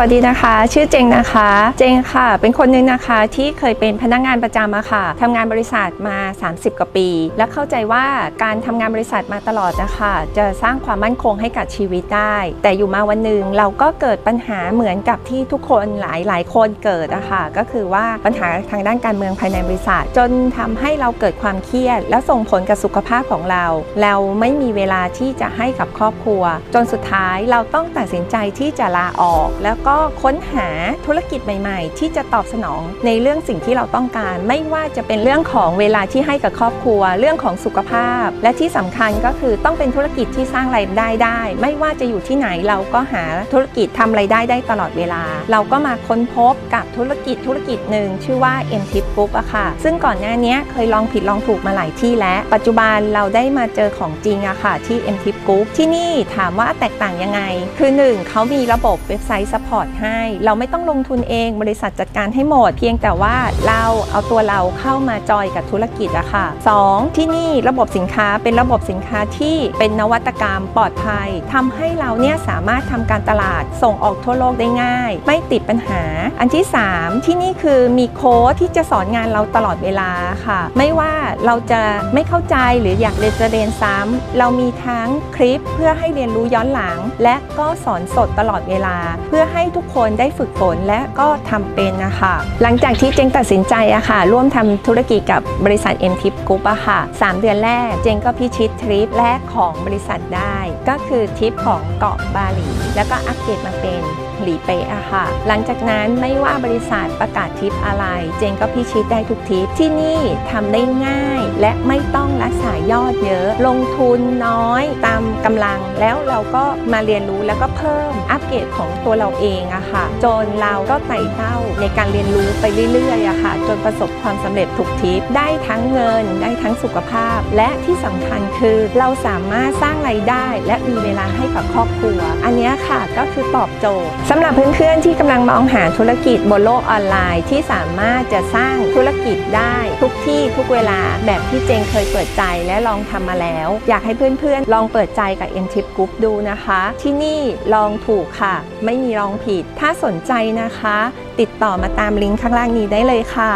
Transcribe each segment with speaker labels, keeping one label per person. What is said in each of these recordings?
Speaker 1: วัสดีนะคะ ชื่อเจงนะคะ เจงค่ะ เป็นคนหนึ่งนะคะที่เคยเป็นพนักงานประจำอะค่ะทำงานบริษัทมา 30 กว่าปี และเข้าใจว่าการทำงานบริษัทมาตลอดนะคะ จะสร้างความมั่นคงให้กับชีวิตได้ แต่อยู่มาวันหนึ่งเราก็เกิดปัญหาเหมือนกับที่ทุกคนหลายหลายคนเกิดอะค่ะก็คือว่าปัญหาทางด้านการเมืองภายในบริษัท จนทำให้เราเกิดความเครียด และส่งผลกับสุขภาพของเรา เราไม่มีเวลาที่จะให้กับครอบครัว จนสุดท้ายเราต้องตัดสินใจที่จะลาออกแล้วก็ค้นหาธุรกิจใหม่ๆ ที่จะตอบสนองในเรื่องสิ่งที่เราต้องการ ไม่ว่าจะเป็นเรื่องของเวลาที่ให้กับครอบครัว เรื่องของสุขภาพ และที่สำคัญก็คือต้องเป็นธุรกิจที่สร้างรายได้ได้ ไม่ว่าจะอยู่ที่ไหนเราก็หาธุรกิจทำรายได้ได้ตลอดเวลา เราก็มาค้นพบกับธุรกิจธุรกิจหนึ่งชื่อว่า M Tip Group อะค่ะ ซึ่งก่อนหน้านี้เคยลองผิดลองถูกมาหลายที่แล้ว ปัจจุบันเราได้มาเจอของจริงอะค่ะที่ M Tip Group ที่นี่ถามว่าแตกต่างยังไง คือ 1เขามีระบบเว็บไซต์ซัพพอร์ตให้ เราไม่ต้องลงทุนเองบริษัทจัดการให้หมด เพียงแต่ว่าเราเอาตัวเราเข้ามาจอยกับธุรกิจอะค่ะ 2. ที่นี่ระบบสินค้าเป็นระบบสินค้าที่เป็นนวัตกรรมปลอดภัยทำให้เราเนี่ยสามารถทำการตลาดส่งออกทั่วโลกได้ง่าย ไม่ติดปัญหา อันที่ 3 ที่นี่คือมีโค้ดที่จะสอนงานเราตลอดเวลาค่ะ ไม่ว่าเราจะไม่เข้าใจหรืออยากเรียนจะเรียนซ้ำเรามีทั้งคลิปเพื่อให้เรียนรู้ย้อนหลัง และก็สอนสดตลอดเวลา เพื่อใให้ทุกคนได้ฝึกฝนและก็ทำเป็นนะคะ หลังจากที่เจงตัดสินใจอะค่ะ ร่วมทำธุรกิจกับบริษัท M Tip Group อะค่ะ 3 เดือนแรก เจงก็พิชิตทริปแรกของบริษัทได้ ก็คือทริปของเกาะบาหลี แล้วก็อัปเกรดมาเป็นหลีเป๊ะอะค่ะ หลังจากนั้นไม่ว่าบริษัทประกาศทริปอะไร เจงก็พิชิตได้ทุกทริปที่นี่ทำได้ง่าย และไม่ต้องรักษายอดเยอะ ลงทุนน้อยตามกำลัง แล้วเราก็มาเรียนรู้แล้วก็เพิ่มอัปเกรดของตัวเราเองอะค่ะ จนเราก็ไต่เต้าในการเรียนรู้ไปเรื่อยๆอะค่ะ จนประสบความสำเร็จทุกทิปได้ทั้งเงิน ได้ทั้งสุขภาพ และที่สำคัญคือเราสามารถสร้างไรายได้ และมีเวลาให้กับครอบครัว อันนี้ค่ะก็คือตอบโจทย์สำหรับเพื่อนๆที่กำลังมองหาธุรกิจบนโลกออนไลน์ ที่สามารถจะสร้างธุรกิจได้ทุกที่ทุกเวลาแบบที่เจงเคยเปิดใจและลองทำมาแล้ว อยากให้เพื่อนๆ ลองเปิดใจกับ M Tip Group ดูนะคะ ที่นี่ลองถูกค่ะ ไม่มีลองผิด ถ้าสนใจนะคะ ติดต่อมาตามลิงก์ข้างล่างนี้ได้เลยค่ะ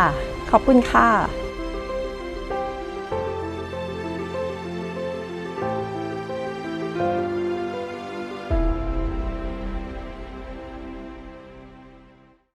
Speaker 1: ขอบคุณค่ะ